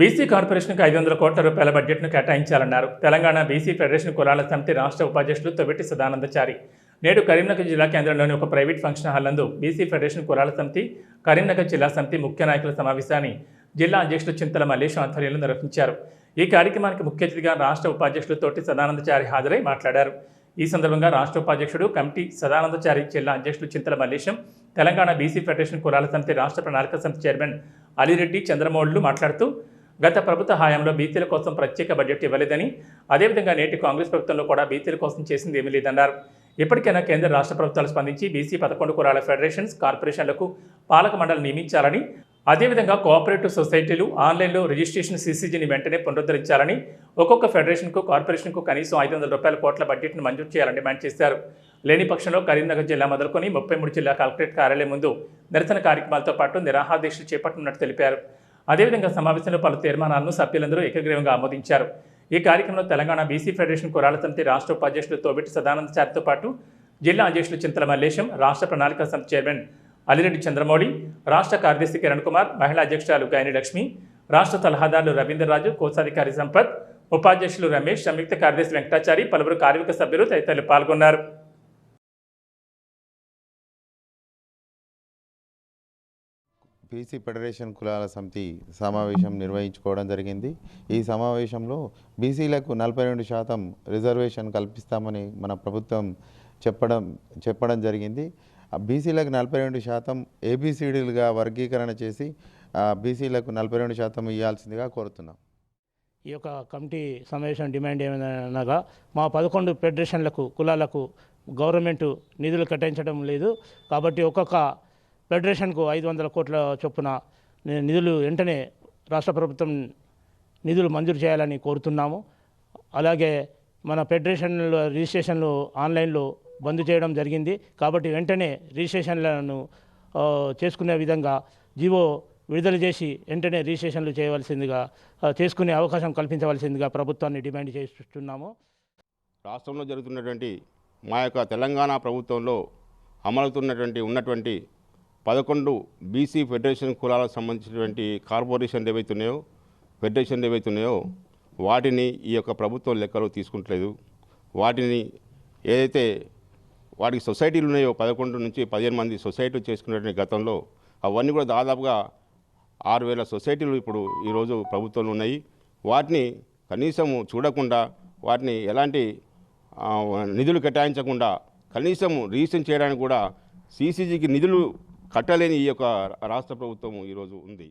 BC కార్పొరేషన్కు ఐదు వందల కోట్ల రూపాయల బడ్జెట్ను కేటాయించాలన్నారు. తెలంగాణ బీసీ ఫెడరేషన్ కులాల సమితి రాష్ట్ర ఉపాధ్యక్షులు తొవ్వెట్టి సదానందచారి. నేడు కరీంనగర్ జిల్లా కేంద్రంలోని ఒక ప్రైవేట్ ఫంక్షన్ హాల్ నందు బీసీ ఫెడరేషన్ కులాల సమితి కరీంనగర్ జిల్లా సమితి ముఖ్య నాయకుల సమావేశాన్ని జిల్లా అధ్యక్షులు చింతల మల్లేశం ఆధ్వర్యంలో నిర్వహించారు. ఈ కార్యక్రమానికి ముఖ్య అతిథిగా రాష్ట్ర ఉపాధ్యక్షులు తోటి సదానందచారి హాజరై మాట్లాడారు. ఈ సందర్భంగా రాష్ట్ర ఉపాధ్యక్షుడు కమిటీ సదానందచారి జిల్లా అధ్యక్షులు చింతల మల్లేశం తెలంగాణ బీసీ ఫెడరేషన్ కులాల సమితి రాష్ట్ర ప్రణాళిక సమితి చైర్మన్ అలిరెడ్డి చంద్రమౌళులు మాట్లాడుతూ గత ప్రభుత్వ హయాంలో బీసీల కోసం ప్రత్యేక బడ్జెట్ ఇవ్వలేదని అదేవిధంగా నేటి కాంగ్రెస్ ప్రభుత్వంలో కూడా బీసీల కోసం చేసింది ఏమీ లేదన్నారు. ఇప్పటికైనా కేంద్ర రాష్ట్ర ప్రభుత్వాలు స్పందించి బీసీ పదకొండు కురాల ఫెడరేషన్స్ కార్పొరేషన్లకు పాలక మండలి నియమించాలని అదేవిధంగా కోఆపరేటివ్ సొసైటీలు ఆన్లైన్లో రిజిస్ట్రేషన్ సీసీజీని వెంటనే పునరుద్ధరించాలని ఒక్కొక్క ఫెడరేషన్కు కార్పొరేషన్కు కనీసం ఐదు వందల రూపాయల కోట్ల బడ్జెట్ను మంజూరు చేయాలని డిమాండ్ చేశారు. లేని పక్షంలో కరీంనగర్ జిల్లా మొదలుకొని ముప్పై మూడు జిల్లా కలెక్టరేట్ కార్యాలయం ముందు నిరసన కార్యక్రమాలతో పాటు నిరాహార దీక్షలు చేపట్టనున్నట్టు తెలిపారు. అదేవిధంగా సమావేశంలో పలు తీర్మానాలను సభ్యులందరూ ఏకగ్రీవంగా ఆమోదించారు. ఈ కార్యక్రమంలో తెలంగాణ బీసీ ఫెడరేషన్ కురాల సమితి రాష్ట్ర ఉపాధ్యక్షులు తోబెట్టి సదానంద చారితో పాటు జిల్లా అధ్యక్షులు చింతల మల్లేశం రాష్ట్ర ప్రణాళిక సమితి చైర్మన్ అలిరెడ్డి చంద్రమౌళి రాష్ట్ర కార్యదర్శి కిరణ్ కుమార్ మహిళా అధ్యక్షురాలు గాయని లక్ష్మి రాష్ట్ర సలహాదారులు రవీంద్రరాజు కోశాధికారి సంపత్ ఉపాధ్యక్షులు రమేష్ సంయుక్త కార్యదర్శి వెంకటాచారి పలువురు కార్మిక సభ్యులు తదితరులు పాల్గొన్నారు. బీసీ ఫెడరేషన్ కులాల సమితి సమావేశం నిర్వహించుకోవడం జరిగింది. ఈ సమావేశంలో బీసీలకు నలభై రెండు శాతం రిజర్వేషన్ కల్పిస్తామని మన ప్రభుత్వం చెప్పడం చెప్పడం జరిగింది. ఆ బీసీలకు నలభై రెండు శాతం ఏబిసిడీలుగా వర్గీకరణ చేసి ఆ బీసీలకు నలభై రెండు శాతం ఇవ్వాల్సిందిగా కోరుతున్నాం. ఈ యొక్క కమిటీ సమావేశం డిమాండ్ ఏమైనా మా పదకొండు ఫెడరేషన్లకు కులాలకు గవర్నమెంట్ నిధులు కేటాయించడం లేదు. కాబట్టి ఒక్కొక్క ఫెడరేషన్కు ఐదు వందల కోట్ల చొప్పున నిధులు వెంటనే రాష్ట్ర ప్రభుత్వం నిధులు మంజూరు చేయాలని కోరుతున్నాము. అలాగే మన ఫెడరేషన్లో రిజిస్ట్రేషన్లు ఆన్లైన్లో బంద్ చేయడం జరిగింది. కాబట్టి వెంటనే రిజిస్ట్రేషన్లను చేసుకునే విధంగా జీవో విడుదల చేసి వెంటనే రిజిస్ట్రేషన్లు చేయవలసిందిగా చేసుకునే అవకాశం కల్పించవలసిందిగా ప్రభుత్వాన్ని డిమాండ్ చేస్తున్నాము. రాష్ట్రంలో జరుగుతున్నటువంటి మా యొక్క తెలంగాణ ప్రభుత్వంలో అమలుతున్నటువంటి ఉన్నటువంటి పదకొండు బీసీ ఫెడరేషన్ కులాలకు సంబంధించినటువంటి కార్పొరేషన్లు ఏవైతున్నాయో ఫెడరేషన్లు ఏవైతున్నాయో వాటిని ఈ యొక్క ప్రభుత్వం లెక్కలో తీసుకుంటలేదు. వాటిని ఏదైతే వాటికి సొసైటీలు ఉన్నాయో పదకొండు నుంచి పదిహేను మంది సొసైటీలు చేసుకున్నటువంటి గతంలో అవన్నీ కూడా దాదాపుగా ఆరు వేల సొసైటీలు ఇప్పుడు ఈరోజు ప్రభుత్వంలో ఉన్నాయి. వాటిని కనీసం చూడకుండా వాటిని ఎలాంటి నిధులు కేటాయించకుండా కనీసం రిజిస్ట్రేషన్ చేయడానికి కూడా సీసీజీకి నిధులు కట్టలేని ఈ యొక్క రాష్ట్ర ప్రభుత్వం ఈరోజు ఉంది.